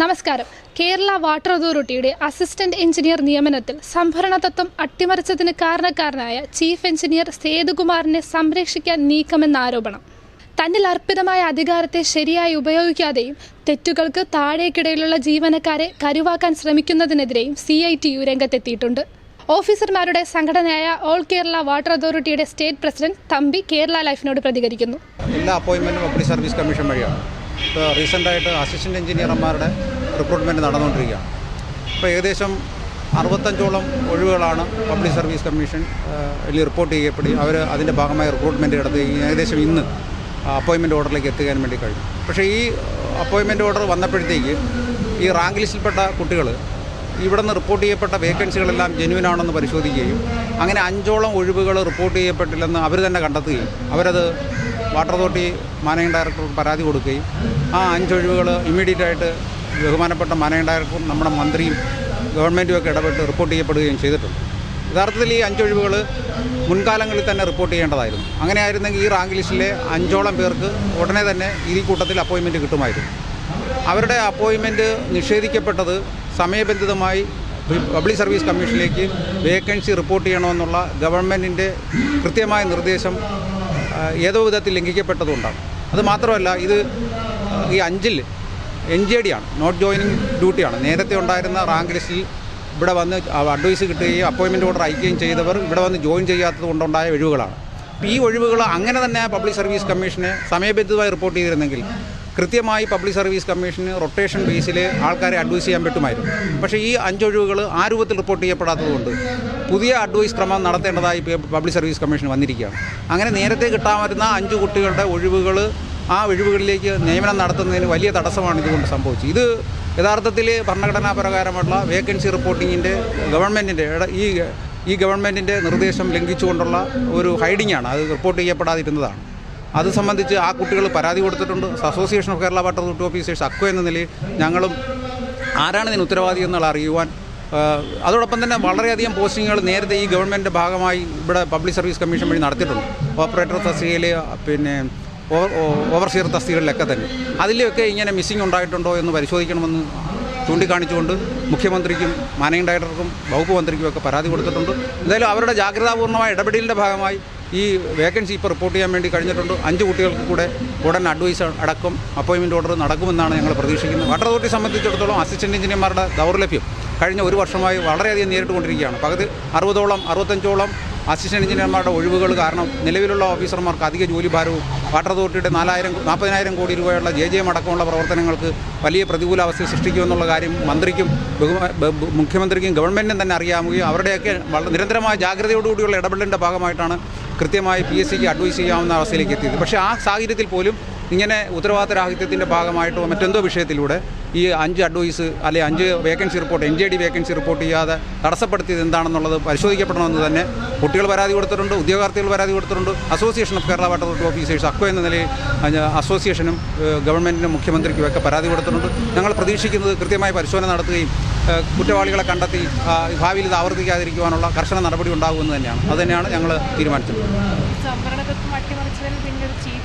നമസ്കാരം. കേരള വാട്ടർ അതോറിറ്റിയുടെ assistant engineer നിയമനത്തിൽ സംഭരണ തത്വം അട്ടിമറിച്ചതിന് കാരണക്കാരനായ ചീഫ് എഞ്ചിനീയർ സേതുകുമാറിനെ സംരക്ഷിക്കാൻ നീക്കമെന്ന ആരോപണം. തന്നിൽ അർപ്പിതമായ അധികാരത്തെ ശരിയായി ഉപയോഗിക്കാതെയും തെറ്റുകൾക്ക് താഴേക്കിടയിലുള്ള ജീവനക്കാരെ കരുവാക്കാൻ ശ്രമിക്കുന്നതിനെതിരെയും സി ഐ ടി യു രംഗത്തെത്തിയിട്ടുണ്ട്. ഓഫീസർമാരുടെ സംഘടനയായ ഓൾ കേരള വാട്ടർ അതോറിറ്റിയുടെ സ്റ്റേറ്റ് പ്രസിഡന്റ് തമ്പി കേരള ലൈഫിനോട് പ്രതികരിക്കുന്നു. അപ്പോയിന്റ്മെന്റ് സർവീസ് കമ്മീഷൻ വഴിയാണ്. ഇപ്പോൾ റീസെന്റായിട്ട് അസിസ്റ്റന്റ് എഞ്ചിനീയർമാരുടെ റിക്രൂട്ട്മെന്റ് നടന്നുകൊണ്ടിരിക്കുകയാണ്. ഇപ്പോൾ ഏകദേശം അറുപത്തഞ്ചോളം ഒഴിവുകളാണ് പബ്ലിക് സർവീസ് കമ്മീഷൻ റിപ്പോർട്ട് ചെയ്യപ്പെടുകയും അവർ അതിന്റെ ഭാഗമായി റിക്രൂട്ട്മെന്റ് നടത്തുകയും ഏകദേശം ഇന്ന് അപ്പോയിൻമെന്റ് ഓർഡറിലേക്ക് എത്തിക്കാൻ വേണ്ടി കഴിഞ്ഞു പക്ഷേ ഈ അപ്പോയിൻമെന്റ് ഓർഡർ വന്നപ്പോഴത്തേക്ക് ഈ റാങ്ക് ലിസ്റ്റിൽപ്പെട്ട കുട്ടികൾ ഇവിടെ നിന്ന് റിപ്പോർട്ട് ചെയ്യപ്പെട്ട വേക്കൻസികളെല്ലാം ജെന്യൂൻ ആണെന്ന് പരിശോധിക്കുകയും അങ്ങനെ അഞ്ചോളം ഒഴിവുകൾ റിപ്പോർട്ട് ചെയ്യപ്പെട്ടില്ലെന്ന് അവർ തന്നെ കണ്ടെത്തുകയും അവരത് വാട്ടർ അതോറിറ്റി മാനേജിംഗ് ഡയറക്ടർക്ക് പരാതി കൊടുക്കുകയും ആ അഞ്ചൊഴിവുകൾ ഇമ്മീഡിയറ്റ് ആയിട്ട് ബഹുമാനപ്പെട്ട മാനേജിംഗ് ഡയറക്ടറും നമ്മുടെ മന്ത്രിയും ഗവൺമെന്റും ഒക്കെ ഇടപെട്ട് റിപ്പോർട്ട് ചെയ്യപ്പെടുകയും ചെയ്തിട്ടുണ്ട്. യഥാർത്ഥത്തിൽ ഈ അഞ്ചൊഴിവുകൾ മുൻകാലങ്ങളിൽ തന്നെ റിപ്പോർട്ട് ചെയ്യേണ്ടതായിരുന്നു. അങ്ങനെ ആയിരുന്നെങ്കിൽ ഈ റാങ്ക് ലിസ്റ്റിലെ അഞ്ചോളം പേർക്ക് ഉടനെ തന്നെ ഈ കൂട്ടത്തിൽ അപ്പോയിൻമെന്റ് കിട്ടുമായിരുന്നു. അവരുടെ അപ്പോയിൻമെന്റ് നിഷേധിക്കപ്പെട്ടത് സമയബന്ധിതമായി പബ്ലിക് സർവീസ് കമ്മീഷനിലേക്ക് വേക്കൻസി റിപ്പോർട്ട് ചെയ്യണമെന്നുള്ള ഗവൺമെന്റിന്റെ കൃത്യമായ നിർദ്ദേശം ഏതോ വിധത്തിൽ ലംഘിക്കപ്പെട്ടതുകൊണ്ടാണ് അത് മാത്രമല്ല ഇത് ഈ അഞ്ചിൽ എൻ ജെ ഡി ആണ് നോട്ട് ജോയിനിങ് ഡ്യൂട്ടിയാണ്. നേരത്തെ ഉണ്ടായിരുന്ന റാങ്ക് ലിസ്റ്റിൽ ഇവിടെ വന്ന് അഡ്വൈസ് കിട്ടുകയും അപ്പോയിൻമെന്റ് ഓർഡർ അയക്കുകയും ചെയ്തവർ ഇവിടെ വന്ന് ജോയിൻ ചെയ്യാത്തത് കൊണ്ടുണ്ടായ ഒഴിവുകളാണ്. ഈ ഒഴിവുകൾ അങ്ങനെ തന്നെ പബ്ലിക് സർവീസ് കമ്മീഷനെ സമയബന്ധിതമായി റിപ്പോർട്ട് ചെയ്തിരുന്നെങ്കിൽ കൃത്യമായി പബ്ലിക് സർവീസ് കമ്മീഷന് റൊട്ടേഷൻ ബേസിൽ ആൾക്കാരെ അഡ്വൈസ് ചെയ്യാൻ പറ്റുമായിരുന്നു. പക്ഷേ ഈ അഞ്ചൊഴിവുകൾ ആ രൂപത്തിൽ റിപ്പോർട്ട് ചെയ്യപ്പെടാത്തതുകൊണ്ട് പുതിയ അഡ്വൈസ് ക്രമം നടത്തേണ്ടതായി പബ്ലിക് സർവീസ് കമ്മീഷൻ വന്നിരിക്കുകയാണ്. അങ്ങനെ നേരത്തെ കിട്ടാൻ അഞ്ച് കുട്ടികളുടെ ഒഴിവുകൾ ആ ഒഴിവുകളിലേക്ക് നിയമനം നടത്തുന്നതിന് വലിയ തടസ്സമാണ് ഇതുകൊണ്ട് സംഭവിച്ചത്. ഇത് യഥാർത്ഥത്തിൽ ഭരണഘടനാ പ്രകാരമുള്ള വേക്കൻസി റിപ്പോർട്ടിങ്ങിന്റെ ഗവൺമെന്റിന്റെ ഈ ഈ ഗവൺമെന്റിന്റെ നിർദ്ദേശം ലംഘിച്ചുകൊണ്ടുള്ള ഒരു ഹൈഡിങ്ങാണ് അത് റിപ്പോർട്ട് ചെയ്യപ്പെടാതിരുന്നതാണ്. അത് സംബന്ധിച്ച് ആ കുട്ടികൾ പരാതി കൊടുത്തിട്ടുണ്ട്. Association of Kerala water authority officers aqua എന്ന നിലയിൽ ഞങ്ങളും ആരാണ് ഇതിന് ഉത്തരവാദി എന്നുള്ള അറിയുവാൻ അതോടൊപ്പം തന്നെ വളരെയധികം പോസ്റ്റിങ്ങുകൾ നേരത്തെ ഈ ഗവൺമെന്റിന്റെ ഭാഗമായി ഇവിടെ പബ്ലിക് സർവീസ് കമ്മീഷൻ വഴി നടത്തിയിട്ടുണ്ട്. ഓപ്പറേറ്റർ തസ്തികയിൽ പിന്നെ ഓവർസിയർ തസ്തികളിലൊക്കെ തന്നെ. അതിലൊക്കെ ഇങ്ങനെ മിസ്സിംഗ് ഉണ്ടായിട്ടുണ്ടോ എന്ന് പരിശോധിക്കണമെന്ന് ചൂണ്ടിക്കാണിച്ചുകൊണ്ട് മുഖ്യമന്ത്രിക്കും മാനേജിംഗ് ഡയറക്ടർക്കും വകുപ്പ് മന്ത്രിക്കും ഒക്കെ പരാതി കൊടുത്തിട്ടുണ്ട്. എന്തായാലും അവരുടെ ജാഗ്രതാപൂർണമായ ഇടപെടലിന്റെ ഭാഗമായി ഈ വേക്കൻസി ഇപ്പോൾ റിപ്പോർട്ട് ചെയ്യാൻ വേണ്ടി കഴിഞ്ഞിട്ടുണ്ട്. അഞ്ച് കുട്ടികൾക്ക് കൂടെ ഉടൻ അഡ്വൈസ് അടക്കം അപ്പോയിൻമെന്റ് ഓർഡർ നടക്കുമെന്നാണ് ഞങ്ങൾ പ്രതീക്ഷിക്കുന്നത്. വാട്ടർ അതോറിറ്റി സംബന്ധിച്ചിടത്തോളം അസിസ്റ്റന്റ് എഞ്ചിനീയർമാരുടെ ദൗർലഭ്യം കഴിഞ്ഞ ഒരു വർഷമായി വളരെയധികം നേരിട്ടുകൊണ്ടിരിക്കുകയാണ്. പകുതി അറുപതോളം അറുപത്തഞ്ചോളം അസിസ്റ്റന്റ് എഞ്ചിനീയർമാരുടെ ഒഴിവുകൾ കാരണം നിലവിലുള്ള ഓഫീസർമാർക്ക് അധിക ജോലിഭാരവും വാട്ടർ അതോറിറ്റിയുടെ നാലായിരം നാൽപ്പതിനായിരം കോടി രൂപയുള്ള ജെ ജെ എം അടക്കമുള്ള പ്രവർത്തനങ്ങൾക്ക് വലിയ പ്രതികൂലാവസ്ഥ സൃഷ്ടിക്കുമെന്നുള്ള കാര്യം മന്ത്രിക്കും മുഖ്യമന്ത്രിക്കും ഗവൺമെന്റിനും തന്നെ അറിയാവുകയും അവരുടെയൊക്കെ നിരന്തരമായ ജാഗ്രതയോടുകൂടിയുള്ള ഇടപെടലിന്റെ ഭാഗമായിട്ടാണ് കൃത്യമായി പി എസ് സിക്ക് അഡ്വൈസ് ചെയ്യാവുന്ന അവസ്ഥയിലേക്ക് എത്തിയത്. പക്ഷേ ആ സാഹചര്യത്തിൽ പോലും ഇങ്ങനെ ഉത്തരവാദിത്തരാഹിത്യത്തിന്റെ ഭാഗമായിട്ടോ മറ്റെന്തോ വിഷയത്തിലൂടെ ഈ അഞ്ച് അഡ്വൈസ് അല്ലെ അഞ്ച് vacancy report N J D vacancy report ചെയ്യാതെ തടസ്സപ്പെടുത്തിയത് എന്താണെന്നുള്ളത് പരിശോധിക്കപ്പെടണമെന്ന് തന്നെ കുട്ടികൾ പരാതി കൊടുത്തിട്ടുണ്ട് ഉദ്യോഗാർത്ഥികൾ പരാതി കൊടുത്തിട്ടുണ്ട്. Association of Kerala water authority officers അക്കോ എന്ന നിലയിൽ അസോസിയേഷനും ഗവൺമെന്റിനും മുഖ്യമന്ത്രിക്കും ഒക്കെ പരാതി കൊടുത്തിട്ടുണ്ട്. ഞങ്ങൾ പ്രതീക്ഷിക്കുന്നത് കൃത്യമായി പരിശോധന നടത്തുകയും കുറ്റവാളികളെ കണ്ടെത്തി ഭാവിയിൽ ഇത് ആവർത്തിക്കാതിരിക്കുവാനുള്ള കർശന നടപടി ഉണ്ടാകുമെന്ന് തന്നെയാണ്. അത് തന്നെയാണ് ഞങ്ങൾ തീരുമാനിച്ചിട്ടുള്ളത് സംവരണതത്വം അട്ടിമറിച്ചതിൽ പിന്നെ ഒരു ചീഫ്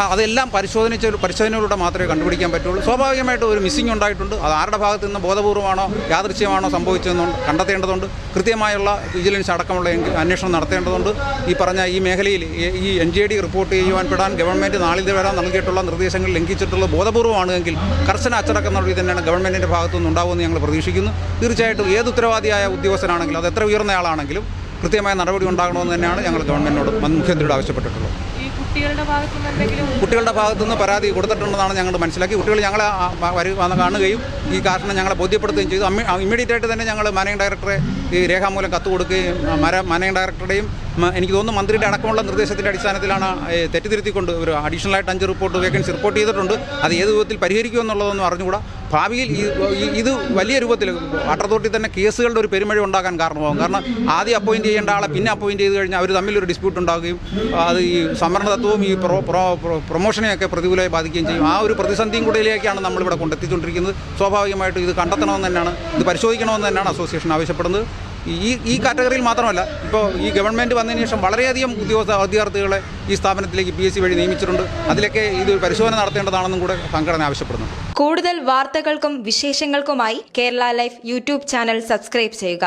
അതെല്ലാം പരിശോധനിച്ച പരിശോധനയിലൂടെ മാത്രമേ കണ്ടുപിടിക്കാൻ പറ്റുള്ളൂ. സ്വാഭാവികമായിട്ട് ഒരു മിസ്സിംഗ് ഉണ്ടായിട്ടുണ്ട്. അത് ആരുടെ ഭാഗത്ത് നിന്ന് ബോധപൂർവമാണോ യാദൃശ്യമാണോ സംഭവിച്ചതെന്ന് കണ്ടെത്തേണ്ടതുണ്ട്. കൃത്യമായുള്ള വിജിലൻസ് അടക്കമുള്ള അന്വേഷണം നടത്തേണ്ടതുണ്ട്. ഈ പറഞ്ഞ ഈ മേഖലയിൽ ഈ- എൻ ജി ഡി റിപ്പോർട്ട് ചെയ്യുവാൻ പെടാൻ ഗവൺമെന്റ് നാളിത് വരാൻ നൽകിയിട്ടുള്ള നിർദ്ദേശങ്ങൾ ലംഘിച്ചിട്ടുള്ള ബോധപൂർവമാണെങ്കിൽ കർശന അച്ചടക്കം നടപടി തന്നെയാണ് ഗവൺമെന്റിന്റെ ഭാഗത്തുനിന്ന് ഉണ്ടാവുമെന്ന് ഞങ്ങൾ പ്രതീക്ഷിക്കുന്നു. തീർച്ചയായിട്ടും ഏത് ഉത്തരവാദിയായ ഉദ്യോഗസ്ഥനാണെങ്കിലും അത് എത്ര ഉയർന്ന ആളാണെങ്കിലും കൃത്യമായ നടപടി ഉണ്ടാകണമെന്ന് തന്നെയാണ് ഞങ്ങൾ ഗവൺമെന്റിനോട് മുഖ്യമന്ത്രിയോട് ആവശ്യപ്പെട്ടിട്ടുള്ളത്. ഈ കുട്ടികളുടെ ഭാഗത്തുനിന്ന് പരാതി കൊടുത്തിട്ടുണ്ടെന്നാണ് ഞങ്ങൾ മനസ്സിലാക്കി. കുട്ടികൾ ഞങ്ങളെ വരു കാണുകയും ഈ കാരണം ഞങ്ങളെ ബോധ്യപ്പെടുത്തുകയും ചെയ്തു. ഇമ്മീഡിയറ്റ് ആയിട്ട് തന്നെ ഞങ്ങൾ മാനേജിംഗ് ഡയറക്ടറെ ഈ രേഖാമൂലം കത്ത് കൊടുക്കുകയും മര മാനേജിംഗ് ഡയറക്ടറുടെയും എനിക്ക് തോന്നുന്നു മന്ത്രിയുടെ അടക്കമുള്ള നിർദ്ദേശത്തിന്റെ അടിസ്ഥാനത്തിലാണ് തെറ്റിതിരുത്തിക്കൊണ്ട് ഒരു അഡീഷണൽ ആയിട്ട് അഞ്ച് റിപ്പോർട്ട് വേക്കൻസി റിപ്പോർട്ട് ചെയ്തിട്ടുണ്ട്. അത് ഏത് വിധത്തിൽ പരിഹരിക്കുമെന്നുള്ളതൊന്നും അറിഞ്ഞുകൂടാ. ഭാവിയിൽ ഇത് വലിയ രൂപത്തിൽ വാട്ടർ അതോറിറ്റി തന്നെ കേസുകളുടെ ഒരു പെരുമഴ ഉണ്ടാകാൻ കാരണമാകും കാരണം ആദ്യം അപ്പോയിന്റ് ചെയ്യേണ്ട ആളെ പിന്നെ അപ്പോയിന്റ് ചെയ്ത് കഴിഞ്ഞാൽ അവർ തമ്മിലൊരു ഡിസ്പ്യൂട്ട് ഉണ്ടാകുകയും അത് ഈ സംവരണ തത്വവും ഈ പ്രോ- പ്രൊമോഷനെയൊക്കെ പ്രതികൂലമായി ബാധിക്കുകയും ചെയ്യും. ആ ഒരു പ്രതിസന്ധിയും കൂടെയിലേക്കാണ് നമ്മളിവിടെ കൊണ്ടെത്തിച്ചുകൊണ്ടിരിക്കുന്നത് സ്വാഭാവികമായിട്ടും ഇത് കണ്ടെത്തണമെന്ന് തന്നെയാണ് ഇത് പരിശോധിക്കണമെന്ന് തന്നെയാണ് അസോസിയേഷൻ ആവശ്യപ്പെടുന്നത്. ഈ ഈ കാറ്റഗറിയിൽ മാത്രമല്ല ഇപ്പോൾ ഈ ഗവൺമെന്റ് വന്നതിന് ശേഷം വളരെയധികം ഉദ്യോഗസ്ഥ വിദ്യാർത്ഥികളെ ഈ സ്ഥാപനത്തിലേക്ക് പി എസ് സി വഴി നിയമിച്ചിട്ടുണ്ട്. അതിലൊക്കെ ഇത് പരിശോധന നടത്തേണ്ടതാണെന്നും കൂടെ സംഘടന ആവശ്യപ്പെടുന്നു കൂടുതൽ വാർത്തകൾക്കും വിശേഷങ്ങൾക്കുമായി Kerala life YouTube channel subscribe ചെയ്യുക.